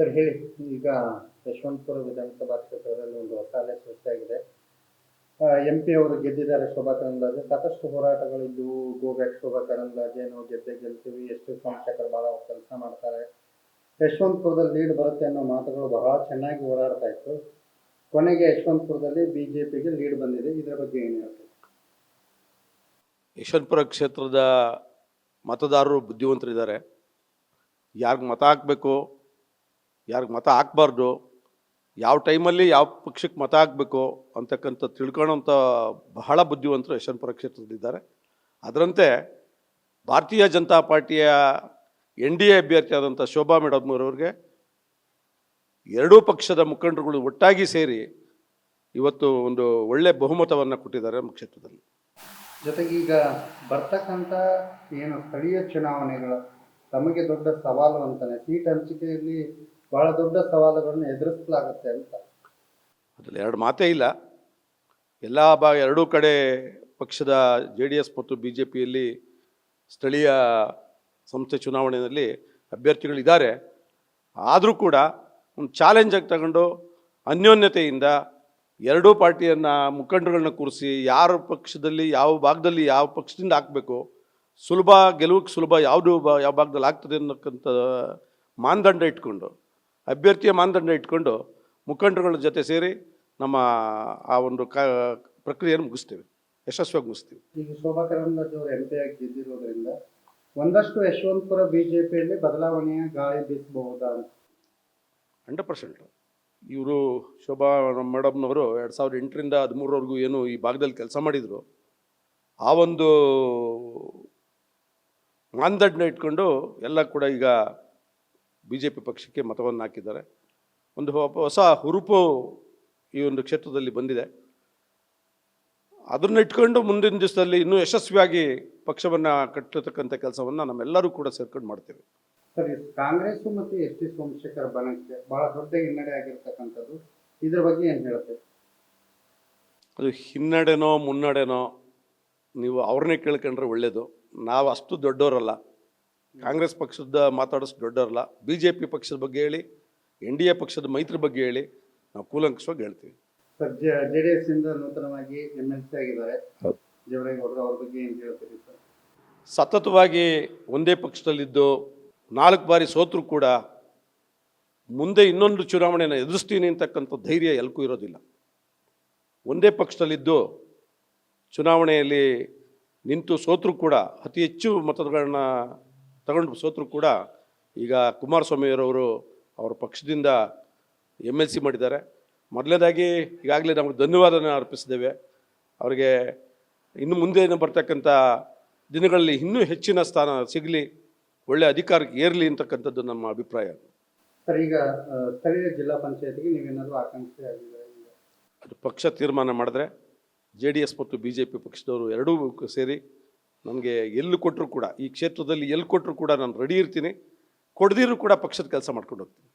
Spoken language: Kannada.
ಸರ್, ಹೇಳಿ. ಈಗ ಯಶವಂತಪುರ ವಿಧಾನಸಭಾ ಕ್ಷೇತ್ರದಲ್ಲಿ ಒಂದು ಹೊಸ ಅಲೆ ಸೃಷ್ಟಿಯಾಗಿದೆ. ಎಂ ಪಿ ಅವರು ಗೆದ್ದಿದ್ದಾರೆ ಶೋಭಾ ಕರಂದ್ಲಾಜೆ. ಸಾಕಷ್ಟು ಹೋರಾಟಗಳಿದ್ದು ಗೋ ಬ್ಯಾಕ್ ಶೋಭಾ ಕರಂದ್ಲಾಜೆ, ನಾವು ಗೆದ್ದೆ ಗೆಲ್ತೀವಿ. ಎಷ್ಟು ಸೋಮಶೇಖರ್ ಬಹಳ ಕೆಲಸ ಮಾಡ್ತಾರೆ. ಯಶವಂತಪುರದಲ್ಲಿ ಲೀಡ್ ಬರುತ್ತೆ ಅನ್ನೋ ಮಾತುಗಳು ಬಹಳ ಚೆನ್ನಾಗಿ ಓಡಾಡ್ತಾ ಇತ್ತು. ಕೊನೆಗೆ ಯಶವಂತಪುರದಲ್ಲಿ ಬಿ ಜೆ ಪಿಗೆ ಲೀಡ್ ಬಂದಿದೆ. ಇದರ ಬಗ್ಗೆ ಏನು ಹೇಳ್ತೀವಿ ಯಶವಂತಪುರ ಕ್ಷೇತ್ರದ ಮತದಾರರು ಬುದ್ಧಿವಂತರಿದ್ದಾರೆ. ಯಾರಿಗೆ ಮತ ಹಾಕಬೇಕು ಯಾರಿಗೆ ಮತ ಹಾಕ್ಬಾರ್ದು, ಯಾವ ಟೈಮಲ್ಲಿ ಯಾವ ಪಕ್ಷಕ್ಕೆ ಮತ ಹಾಕಬೇಕು ಅಂತಕ್ಕಂಥ ತಿಳ್ಕೊಳ್ಳೋಂಥ ಬಹಳ ಬುದ್ಧಿವಂತರು ಯಶವಂತಪುರ ಕ್ಷೇತ್ರದಲ್ಲಿದ್ದಾರೆ. ಅದರಂತೆ ಭಾರತೀಯ ಜನತಾ ಪಾರ್ಟಿಯ ಎನ್ ಡಿ ಎ ಅಭ್ಯರ್ಥಿಯಾದಂಥ ಶೋಭಾ ಮೇಡಮ್ ಅವರವ್ರಿಗೆ ಎರಡೂ ಪಕ್ಷದ ಮುಖಂಡರುಗಳು ಒಟ್ಟಾಗಿ ಸೇರಿ ಇವತ್ತು ಒಂದು ಒಳ್ಳೆ ಬಹುಮತವನ್ನು ಕೊಟ್ಟಿದ್ದಾರೆ ನಮ್ಮ ಕ್ಷೇತ್ರದಲ್ಲಿ. ಜೊತೆಗೆ ಈಗ ಬರ್ತಕ್ಕಂಥ ಏನು ಸ್ಥಳೀಯ ಚುನಾವಣೆಗಳು ತಮಗೆ ದೊಡ್ಡ ಸವಾಲು ಅಂತಾನೆ ಸೀಟ್ ಹಂಚಿಕೆಯಲ್ಲಿ ಬಹಳ ದೊಡ್ಡ ಸವಾಲುಗಳನ್ನು ಎದುರಿಸಲಾಗುತ್ತೆ ಅಂತ. ಅದರಲ್ಲಿ ಎರಡು ಮಾತೇ ಇಲ್ಲ. ಎಲ್ಲ ಭಾಗ ಎರಡೂ ಕಡೆ ಪಕ್ಷದ ಜೆ ಡಿ ಎಸ್ ಮತ್ತು ಬಿ ಜೆ ಪಿಯಲ್ಲಿ ಸ್ಥಳೀಯ ಸಂಸ್ಥೆ ಚುನಾವಣೆಯಲ್ಲಿ ಅಭ್ಯರ್ಥಿಗಳಿದ್ದಾರೆ. ಆದರೂ ಕೂಡ ಒಂದು ಚಾಲೆಂಜಾಗಿ ತಗೊಂಡು ಅನ್ಯೋನ್ಯತೆಯಿಂದ ಎರಡೂ ಪಾರ್ಟಿಯನ್ನು ಮುಖಂಡರುಗಳನ್ನ ಕೂರಿಸಿ ಯಾರ ಪಕ್ಷದಲ್ಲಿ, ಯಾವ ಭಾಗದಲ್ಲಿ, ಯಾವ ಪಕ್ಷದಿಂದ ಹಾಕಬೇಕು, ಸುಲಭ ಗೆಲುವಕ್ಕೆ ಸುಲಭ ಯಾವುದು ಯಾವ ಭಾಗದಲ್ಲಿ ಆಗ್ತದೆ ಅನ್ನೋಕ್ಕಂಥ ಮಾನದಂಡ ಇಟ್ಕೊಂಡು ಅಭ್ಯರ್ಥಿಯ ಮಾನದಂಡ ಇಟ್ಕೊಂಡು ಮುಖಂಡರುಗಳ ಜೊತೆ ಸೇರಿ ನಮ್ಮ ಆ ಒಂದು ಕ ಪ್ರಕ್ರಿಯೆಯನ್ನು ಮುಗಿಸ್ತೇವೆ. ಯಶಸ್ವಿಯಾಗಿ ಮುಗಿಸ್ತೀವಿ. ಈಗ ಶೋಭಾ ಕರಂದ್ಲಾಜೆ ಅವರು ಎಂ ಪಿ ಆಗಿ ಗೆದ್ದಿರೋದ್ರಿಂದ ಒಂದಷ್ಟು ಯಶವಂತಪುರ ಬಿಜೆಪಿಯಲ್ಲಿ ಬದಲಾವಣೆಯ ಗಾಳಿ ಬೀಸಬಹುದಾ ಹಂಡ್ರೆಡ್ ಪರ್ಸೆಂಟ್. ಇವರು ಶೋಭಾ ಮೇಡಮ್ನವರು ಎರಡು ಸಾವಿರದ ಎಂಟರಿಂದ ಹದಿಮೂರವರೆಗೂ ಏನು ಈ ಭಾಗದಲ್ಲಿ ಕೆಲಸ ಮಾಡಿದರು. ಆ ಒಂದು ಮಾನದಂಡ ಇಟ್ಕೊಂಡು ಎಲ್ಲ ಕೂಡ ಈಗ ಬಿ ಜೆ ಪಿ ಪಕ್ಷಕ್ಕೆ ಮತವನ್ನು ಹಾಕಿದ್ದಾರೆ. ಒಂದು ಹೊಸ ಹುರುಪು ಈ ಒಂದು ಕ್ಷೇತ್ರದಲ್ಲಿ ಬಂದಿದೆ. ಅದನ್ನ ಇಟ್ಕೊಂಡು ಮುಂದಿನ ದಿವಸದಲ್ಲಿ ಇನ್ನೂ ಯಶಸ್ವಿಯಾಗಿ ಪಕ್ಷವನ್ನು ಕಟ್ಟತಕ್ಕಂಥ ಕೆಲಸವನ್ನು ನಮ್ಮೆಲ್ಲರೂ ಕೂಡ ಸೇರ್ಕೊಂಡು ಮಾಡ್ತೇವೆ. ಸರಿ ಕಾಂಗ್ರೆಸ್ ಮತ್ತು ಎಸ್ ಟಿ ಸೋಮಶೇಖರ್ ಬಣಕ್ಕೆ ಬಹಳ ದೊಡ್ಡ ಹಿನ್ನಡೆ ಆಗಿರ್ತಕ್ಕಂಥದ್ದು. ಇದ್ರ ಬಗ್ಗೆ ಏನು ಹೇಳುತ್ತೆ? ಅದು ಹಿನ್ನಡೆನೋ ಮುನ್ನಡೆನೋ ನೀವು ಅವ್ರನ್ನೇ ಕೇಳ್ಕೊಂಡ್ರೆ ಒಳ್ಳೆಯದು ನಾವು ಅಷ್ಟು ದೊಡ್ಡವರಲ್ಲ ಕಾಂಗ್ರೆಸ್ ಪಕ್ಷದ ಮಾತಾಡೋಷ್ಟು ದೊಡ್ಡರಲ್ಲ ಬಿ ಜೆ ಪಿ ಪಕ್ಷದ ಬಗ್ಗೆ ಹೇಳಿ ಎನ್ ಡಿ ಎ ಪಕ್ಷದ ಮೈತ್ರಿ ಬಗ್ಗೆ ಹೇಳಿ ನಾವು ಕೂಲಂಕಷವಾಗಿ ಹೇಳ್ತೀವಿ. ಸರ್ ಜೆ ಡಿ ಎಸ್ ಇಂದ ನೂತನವಾಗಿ ಎಂ ಎಲ್ ಸಿ ಆಗಿದ್ದಾರೆ. ಹೌದು. ಅವ್ರ ಬಗ್ಗೆ ಏನ್ ಹೇಳ್ತೀರಿ ಸರ್? ಸತತವಾಗಿ ಒಂದೇ ಪಕ್ಷದಲ್ಲಿದ್ದು ನಾಲ್ಕು ಬಾರಿ ಸೋತರೂ ಕೂಡ ಮುಂದೆ ಇನ್ನೊಂದು ಚುನಾವಣೆಯನ್ನು ಎದುರಿಸ್ತೀನಿ ಅಂತಕ್ಕಂಥ ಧೈರ್ಯ ಎಲ್ಕೂ ಇರೋದಿಲ್ಲ. ಒಂದೇ ಪಕ್ಷದಲ್ಲಿದ್ದು ಚುನಾವಣೆಯಲ್ಲಿ ನಿಂತು ಸೋತರೂ ಕೂಡ ಅತಿ ಹೆಚ್ಚು ಮತಗಳನ್ನ ತಗೊಂಡು ಸೋತರು ಕೂಡ ಈಗ ಕುಮಾರಸ್ವಾಮಿಯವರವರು ಅವರ ಪಕ್ಷದಿಂದ ಎಂ ಎಲ್ ಸಿ ಮಾಡಿದ್ದಾರೆ. ಮೊದಲನೇದಾಗಿ ಈಗಾಗಲೇ ನಾವು ಧನ್ಯವಾದನ ಅರ್ಪಿಸಿದ್ದೇವೆ. ಅವರಿಗೆ ಇನ್ನು ಮುಂದೆ ಬರ್ತಕ್ಕಂಥ ದಿನಗಳಲ್ಲಿ ಇನ್ನೂ ಹೆಚ್ಚಿನ ಸ್ಥಾನ ಸಿಗಲಿ ಒಳ್ಳೆ ಅಧಿಕಾರಕ್ಕೆ ಏರಲಿ ಅಂತಕ್ಕಂಥದ್ದು ನಮ್ಮ ಅಭಿಪ್ರಾಯ. ಸರ್ ಈಗ ಸ್ಥಳೀಯ ಜಿಲ್ಲಾ ಪಂಚಾಯತ್ಗೆ ನೀವೇನಾದರೂ ಆಕಾಂಕ್ಷೆ ಆಗಿದ್ದಾರೆ ಅದು ಪಕ್ಷ ತೀರ್ಮಾನ ಮಾಡಿದ್ರೆ ಜೆ ಡಿ ಎಸ್ ಮತ್ತು ಬಿ ಜೆ ಪಿ ಪಕ್ಷದವರು ಎರಡೂ ಸೇರಿ ನನಗೆ ಎಲ್ಲಿ ಕೊಟ್ಟರು ಕೂಡ, ಈ ಕ್ಷೇತ್ರದಲ್ಲಿ ಎಲ್ಲಿ ಕೊಟ್ಟರು ಕೂಡ ನಾನು ರೆಡಿ ಇರ್ತೀನಿ. ಕೊಡದಿರೂ ಕೂಡ ಪಕ್ಷದ ಕೆಲಸ ಮಾಡ್ಕೊಂಡು ಹೋಗ್ತೀನಿ.